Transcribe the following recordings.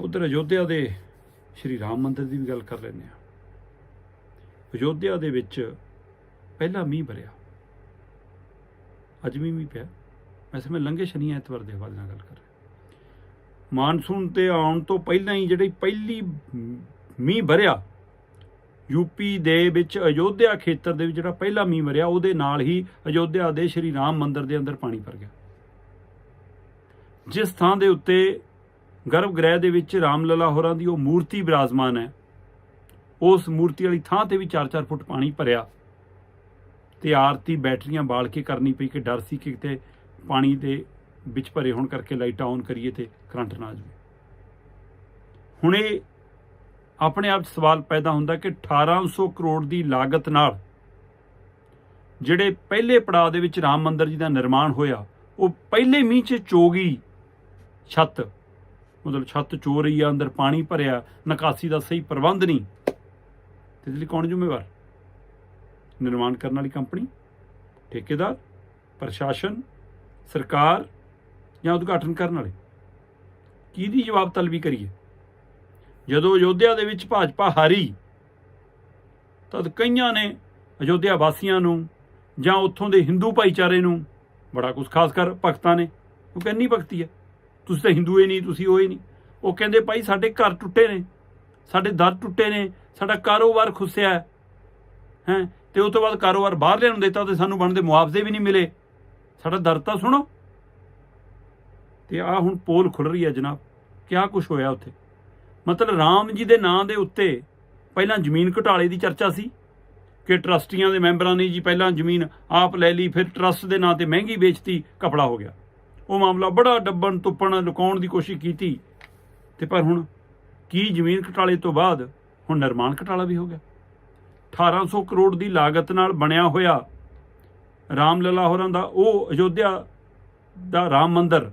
ਉਧਰ ਅਯੋਧਿਆ ਦੇ ਸ਼੍ਰੀ ਰਾਮ ਮੰਦਿਰ ਦੀ ਵੀ ਗੱਲ ਕਰ ਲੈਂਦੇ ਆ ਅਯੋਧਿਆ ਦੇ ਵਿੱਚ ਪਹਿਲਾ ਮੀਂਹ ਵਰਿਆ ਅੱਜ ਵੀ ਮੀਂਹ ਪਿਆ। ਵੈਸੇ ਮੈਂ ਲੰਘੇ ਸ਼ਨੀ ਐਤਵਾਰ ਦੇ ਹਵਾਲੇ ਨਾਲ ਗੱਲ ਕਰ ਰਿਹਾ। ਮਾਨਸੂਨ ਤੇ ਆਉਣ ਤੋਂ ਪਹਿਲਾਂ ਹੀ ਜਿਹੜੀ ਪਹਿਲੀ ਮੀਂਹ ਵਰਿਆ ਯੂਪੀ ਦੇ ਵਿੱਚ ਅਯੋਧਿਆ ਖੇਤਰ ਦੇ ਵਿੱਚ ਜਿਹੜਾ ਪਹਿਲਾ ਮੀਂਹ ਵਰਿਆ ਉਹਦੇ ਨਾਲ ਹੀ ਅਯੋਧਿਆ ਦੇ ਸ਼੍ਰੀ ਰਾਮ ਮੰਦਿਰ ਦੇ ਅੰਦਰ ਪਾਣੀ ਭਰ ਗਿਆ। ਜਿਸ ਥਾਂ ਦੇ ਉੱਤੇ ਗਰਭ ਗ੍ਰਹਿ ਦੇ ਵਿੱਚ ਰਾਮ ਲਲਾ ਹੋਰਾਂ ਦੀ ਉਹ ਮੂਰਤੀ ਬਿਰਾਜਮਾਨ ਹੈ। ਉਸ ਮੂਰਤੀ ਵਾਲੀ ਥਾਂ ਤੇ ਵੀ 4-4 ਫੁੱਟ ਪਾਣੀ ਭਰਿਆ। ਤੇ ਆਰਤੀ ਬੈਟਰੀਆਂ ਬਾਲ ਕੇ ਕਰਨੀ ਪਈ ਕਿ ਡਰ ਸੀ ਕਿ ਕਿਤੇ ਪਾਣੀ ਦੇ ਵਿੱਚ ਭਰੇ ਹੋਣ ਕਰਕੇ ਲਾਈਟਾਂ ਔਨ ਕਰੀਏ ਤੇ ਕਰੰਟ ਨਾ ਆ ਜਾਵੇ। ਹੁਣ ਇਹ ਆਪਣੇ ਆਪ 'ਚ ਸਵਾਲ ਪੈਦਾ ਹੁੰਦਾ ਕਿ 1800 ਕਰੋੜ ਦੀ ਲਾਗਤ ਨਾਲ ਜਿਹੜੇ ਪਹਿਲੇ ਪੜਾਅ ਦੇ ਵਿੱਚ ਰਾਮ ਮੰਦਿਰ ਜੀ ਦਾ ਨਿਰਮਾਣ ਹੋਇਆ, ਉਹ ਪਹਿਲੇ ਮੀਂਹ 'ਚ ਚੋਗੀ ਛੱਤ ਮਤਲਬ ਛੱਤ ਚੋ ਰਹੀ ਆ, ਅੰਦਰ ਪਾਣੀ ਭਰਿਆ, ਨਿਕਾਸੀ ਦਾ ਸਹੀ ਪ੍ਰਬੰਧ ਨਹੀਂ। ਤੇ ਇਸ ਲਈ ਕੌਣ ਜ਼ਿੰਮੇਵਾਰ? ਨਿਰਮਾਣ ਕਰਨ ਵਾਲੀ ਕੰਪਨੀ, ਠੇਕੇਦਾਰ, ਪ੍ਰਸ਼ਾਸਨ, ਸਰਕਾਰ ਜਾਂ ਉਦਘਾਟਨ ਕਰਨ ਵਾਲੇ? ਕਿਹਦੀ ਜਵਾਬ ਤਲਬੀ ਕਰੀਏ? ਜਦੋਂ ਅਯੋਧਿਆ ਦੇ ਵਿੱਚ ਭਾਜਪਾ ਹਾਰੀ, ਤਦ ਕਈਆਂ ਨੇ ਅਯੋਧਿਆ ਵਾਸੀਆਂ ਨੂੰ ਜਾਂ ਉੱਥੋਂ ਦੇ ਹਿੰਦੂ ਭਾਈਚਾਰੇ ਨੂੰ, ਬੜਾ ਕੁਝ ਖਾਸ ਕਰ ਭਗਤਾਂ ਨੇ ਉਹ ਕਹਿੰਨੀ ਭਗਤੀ ਹੈ। ਤੁਸੀਂ ਤਾਂ ਹਿੰਦੂ ਹੀ ਨਹੀਂ, ਤੁਸੀਂ ਉਹ ਹੀ ਨਹੀਂ। ਉਹ ਕਹਿੰਦੇ ਭਾਈ ਸਾਡੇ ਘਰ ਟੁੱਟੇ ਨੇ, ਸਾਡੇ ਦਰ ਟੁੱਟੇ ਨੇ, ਸਾਡਾ ਕਾਰੋਬਾਰ ਖੁੱਸਿਆ ਹੈ। ਹੈਂ, ਤੇ ਉਸ ਤੋਂ ਬਾਅਦ ਕਾਰੋਬਾਰ ਬਾਹਰ ਲੈਣ ਦਿੱਤਾ ਤੇ ਸਾਨੂੰ ਬਣਦੇ ਮੁਆਵਜ਼ੇ ਵੀ ਨਹੀਂ ਮਿਲੇ। ਸਾਡਾ ਦਰ ਤਾਂ ਸੁਣੋ। ਤੇ ਆ ਹੁਣ ਪੋਲ ਖੁੱਲ ਰਹੀ ਹੈ ਜਨਾਬ। ਕਿਆ ਕੁਝ ਹੋਇਆ ਉੱਥੇ? ਮਤਲਬ ਰਾਮ ਜੀ ਦੇ ਨਾਂ ਦੇ ਉੱਤੇ ਪਹਿਲਾਂ ਜ਼ਮੀਨ ਘੁਟਾਲੇ ਦੀ ਚਰਚਾ ਸੀ ਕਿ ਟਰਸਟੀਆਂ ਦੇ ਮੈਂਬਰਾਂ ਨੇ ਜੀ ਪਹਿਲਾਂ ਜ਼ਮੀਨ ਆਪ ਲੈ ਲਈ, ਫਿਰ ਟਰਸਟ ਦੇ ਨਾਂ ਤੇ ਮਹਿੰਗੀ ਵੇਚਤੀ, ਕਪੜਾ ਹੋ ਗਿਆ। ਉਹ ਮਾਮਲਾ ਬੜਾ ਡੱਬਣ, ਤੁੱਪਣ, ਲੁਕਾਉਣ ਦੀ ਕੋਸ਼ਿਸ਼ ਕੀਤੀ। ਤੇ ਪਰ ਹੁਣ ਕੀ ਜ਼ਮੀਨ ਘਟਾਲੇ ਤੋਂ ਬਾਅਦ ਹੁਣ ਨਿਰਮਾਣ ਘਟਾਲਾ ਵੀ ਹੋ ਗਿਆ? 1800 ਕਰੋੜ ਦੀ ਲਾਗਤ ਨਾਲ ਬਣਿਆ ਹੋਇਆ ਰਾਮ ਲਲਾ ਹੋਰਾਂ ਦਾ, ਉਹ ਅਯੋਧਿਆ ਦਾ ਰਾਮ ਮੰਦਿਰ,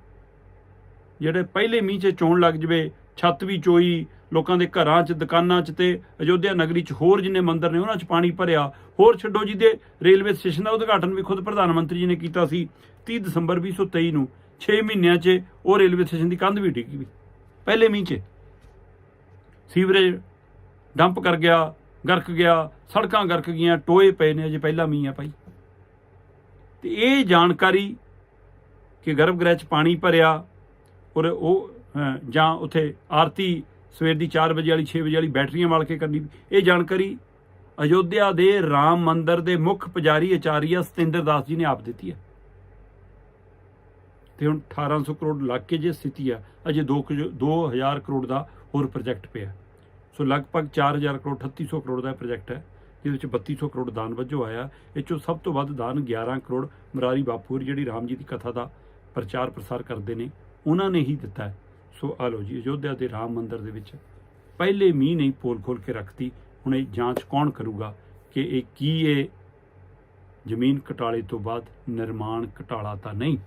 ਜਿਹੜੇ ਪਹਿਲੇ ਮੀਂਹ 'ਚ ਚੋਣ ਲੱਗ ਜਵੇ, ਛੱਤ ਵੀ ਚੋਈ, ਲੋਕਾਂ ਦੇ ਘਰਾਂ 'ਚ, ਦੁਕਾਨਾਂ 'ਚ ਤੇ ਅਯੋਧਿਆ ਨਗਰੀ 'ਚ ਹੋਰ ਜਿੰਨੇ ਮੰਦਰ ਨੇ, ਉਹਨਾਂ 'ਚ ਪਾਣੀ ਭਰਿਆ। ਹੋਰ ਛੱਡੋ ਜੀ, ਦੇ ਰੇਲਵੇ ਸਟੇਸ਼ਨ ਦਾ ਉਦਘਾਟਨ ਵੀ ਖੁਦ ਪ੍ਰਧਾਨ ਮੰਤਰੀ ਜੀ ਨੇ ਕੀਤਾ ਸੀ 30 ਦਸੰਬਰ 2023 ਨੂੰ। 6 ਮਹੀਨਿਆਂ 'ਚ ਉਹ ਰੇਲਵੇ ਸਟੇਸ਼ਨ ਦੀ ਕੰਧ ਵੀ ਡਿੱਗੀ ਵੀ। ਪਹਿਲੇ ਮੀਂਹ 'ਚ। ਸੀਵਰੇਜ ਡੰਪ ਕਰ ਗਿਆ, ਗਰਕ ਗਿਆ, ਸੜਕਾਂ ਗਰਕ ਗਈਆਂ, ਟੋਏ ਪਏ ਨੇ ਅਜੇ ਪਹਿਲਾ ਮੀਂਹ ਆ ਭਾਈ। ਤੇ ਇਹ ਜਾਣਕਾਰੀ ਕਿ ਗਰਭ ਗ੍ਰਹਿ 'ਚ ਪਾਣੀ ਭਰਿਆ ਔਰ ਉਹ ਜਾਂ ਉਥੇ ਆਰਤੀ ਸਵੇਰ ਦੀ 4 ਵਜੇ ਵਾਲੀ 6 ਵਜੇ ਵਾਲੀ ਬੈਟਰੀਆਂ ਵਾਲ ਕੇ ਕਰਨੀ। ਇਹ ਜਾਣਕਾਰੀ ਅਯੋਧਿਆ ਦੇ ਰਾਮ ਮੰਦਰ ਦੇ ਮੁੱਖ ਪੁਜਾਰੀ ਆਚਾਰੀਆ ਸਤਿੰਦਰ ਦਾਸ ਜੀ ਨੇ ਆਪ ਦਿੱਤੀ ਹੈ। ਤੇ ਹੁਣ 1800 ਕਰੋੜ ਲੱਗ ਕੇ ਜੇ ਸਥਿਤੀ ਆ, ਅਜੇ 2 2000 ਕਰੋੜ ਦਾ ਹੋਰ ਪ੍ਰੋਜੈਕਟ ਪਿਆ। ਸੋ ਲਗਭਗ 4000 ਕਰੋੜ 3800 ਕਰੋੜ ਦਾ ਪ੍ਰੋਜੈਕਟ ਹੈ, ਜਿਹਦੇ ਵਿੱਚ 3200 ਕਰੋੜ ਦਾਨ ਵਜੋਂ ਆਇਆ। ਇਹ ਚੋਂ ਸਭ ਤੋਂ ਵੱਧ ਦਾਨ 11 ਕਰੋੜ ਮਰਾਰੀ ਬਾਪੂ ਜਿਹੜੀ ਰਾਮ ਜੀ ਦੀ ਕਥਾ ਦਾ ਪ੍ਰਚਾਰ ਪ੍ਰਸਾਰ ਕਰਦੇ ਨੇ, ਉਹਨਾਂ ਨੇ ਹੀ ਦਿੱਤਾ ਸੋ ਆ ਲਓ ਜੀ, ਅਯੋਧਿਆ ਦੇ ਰਾਮ ਮੰਦਿਰ ਦੇ ਵਿੱਚ ਪਹਿਲੇ ਮੀਂਹ ਨਹੀਂ ਪੋਲ ਖੋਲ ਕੇ ਰੱਖਤੀ ਹੁਣ ਇਹ ਜਾਂਚ ਕੌਣ ਕਰੂਗਾ ਕਿ ਇਹ ਕੀ ਇਹ ਜ਼ਮੀਨ ਘਟਾਲੇ ਤੋਂ ਬਾਅਦ ਨਿਰਮਾਣ ਘਟਾਲਾ ਤਾਂ ਨਹੀਂ?